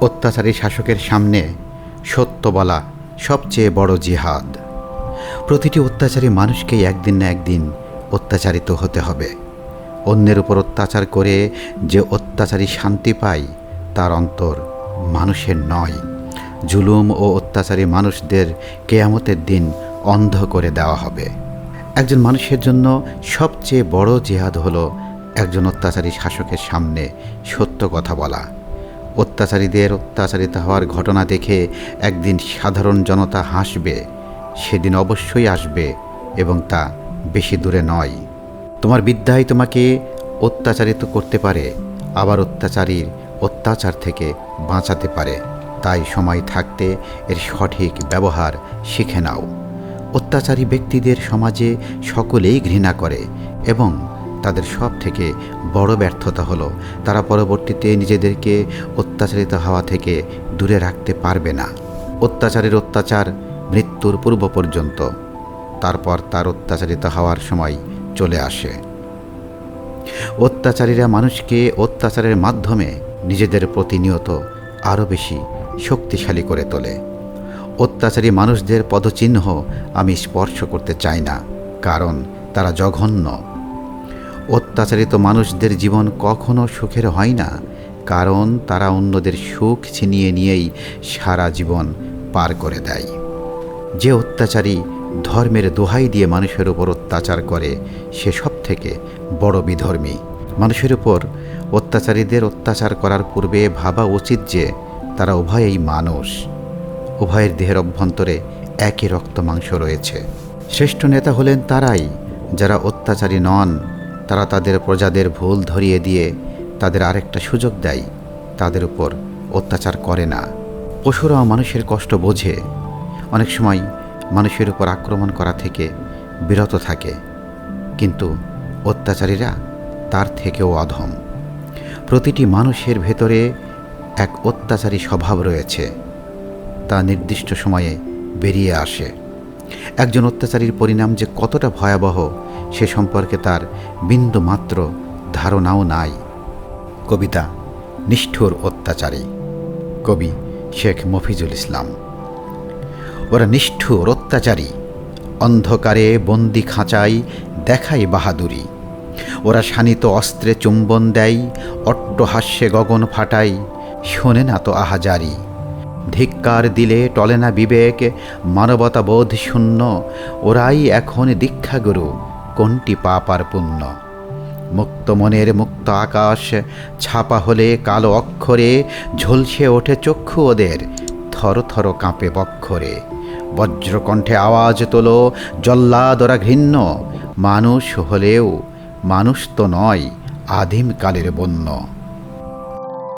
অত্যাচারী শাসকের সামনে সত্য বলা সবচেয়ে বড় জিহাদ। প্রতিটি অত্যাচারী মানুষকেই একদিন না একদিন অত্যাচারিত হতে হবে। অন্যের উপর অত্যাচার করে যে অত্যাচারী শান্তি পায়, তার অন্তর মানুষের নয়। জুলুম ও অত্যাচারী মানুষদের কেয়ামতের দিন অন্ধ করে দেওয়া হবে। একজন মানুষের জন্য সবচেয়ে বড় জেহাদ হলো একজন অত্যাচারী শাসকের সামনে সত্য কথা বলা। অত্যাচারীদের অত্যাচারিত হওয়ার ঘটনা দেখে একদিন সাধারণ জনতা হাসবে। সেদিন অবশ্যই আসবে এবং তা বেশি দূরে নয়। তোমার বিদ্যাই তোমাকে অত্যাচারিত করতে পারে, আবার অত্যাচারীর অত্যাচার থেকে বাঁচাতে পারে। তাই সময় থাকতে এর সঠিক ব্যবহার শিখে নাও। অত্যাচারী ব্যক্তিদের সমাজে সকলেই ঘৃণা করে এবং তাদের সব থেকে বড় ব্যর্থতা হলো, তারা পরবর্তীতে নিজেদেরকে অত্যাচারিত হওয়া থেকে দূরে রাখতে পারবে না। অত্যাচারের অত্যাচার মৃত্যুর পূর্ব পর্যন্ত, তারপর তার অত্যাচারিত হওয়ার সময় চলে আসে। অত্যাচারীরা মানুষকে অত্যাচারের মাধ্যমে নিজেদের প্রতিনিয়ত আরও বেশি শক্তিশালী করে তোলে। অত্যাচারী মানুষদের পদচিহ্ন আমি স্পর্শ করতে চাই না, কারণ তারা জঘন্য। অত্যাচারিত মানুষদের জীবন কখনো সুখের হয় না, কারণ তারা অন্যদের সুখ ছিনিয়ে নিয়েই সারা জীবন পার করে দেয়। যে অত্যাচারী ধর্মের দোহাই দিয়ে মানুষের উপর অত্যাচার করে, সে সব থেকে বড় বিধর্মী। মানুষের উপর অত্যাচারীদের অত্যাচার করার পূর্বে ভাবা উচিত যে তারা উভয়েই মানুষ। উভয়ের দেহের অভ্যন্তরে একই রক্ত মাংস রয়েছে। শ্রেষ্ঠ নেতা হলেন তারাই, যারা অত্যাচারী নন তারা তাদের প্রজাদের ভুল ধরিয়ে দিয়ে তাদের আরেকটা সুযোগ দেয়। তাদের উপর অত্যাচার করে না। পশুরাও মানুষের কষ্ট বোঝে। অনেক সময় মানুষের উপর আক্রমণ করা থেকে বিরত থাকে। কিন্তু অত্যাচারীরা তার থেকেও অধম। প্রতিটি মানুষের ভেতরে এক অত্যাচারী স্বভাব রয়েছে। তা নির্দিষ্ট সময়ে বেরিয়ে আসে। একজন অত্যাচারীর পরিণাম যে কতটা ভয়াবহ, সে সম্পর্কে তার বিন্দু মাত্র ধারণাও নাই। কবিতা, নিষ্ঠুর অত্যাচারী। কবি শেখ মফিজুল ইসলাম। ওরা নিষ্ঠুর অত্যাচারী, অন্ধকারে বন্দি খাঁচাই দেখায় বাহাদুরি। ওরা শানিত অস্ত্রে চুম্বন দেয়, অট্টহাস্যে গগন ফাটাই, শোনে না তো আহাজারি। ধিক্কার দিলে টলে না বিবেক মানবতাবোধ শূন্য। ওরাই এখন দীক্ষাগুরু, কোনটি পাপ আর পুণ্য? মুক্ত মনের মুক্ত আকাশ, ছাপা হলে কালো অক্ষরে, ঝলসে ওঠে চক্ষু ওদের, থর থর কাঁপে বক্ষরে। বজ্রকণ্ঠে আওয়াজ তোলো জল্লাদরা ঘৃণ্য। মানুষ হলেও, মানুষ তো নয়, আদিমকালের বন্য।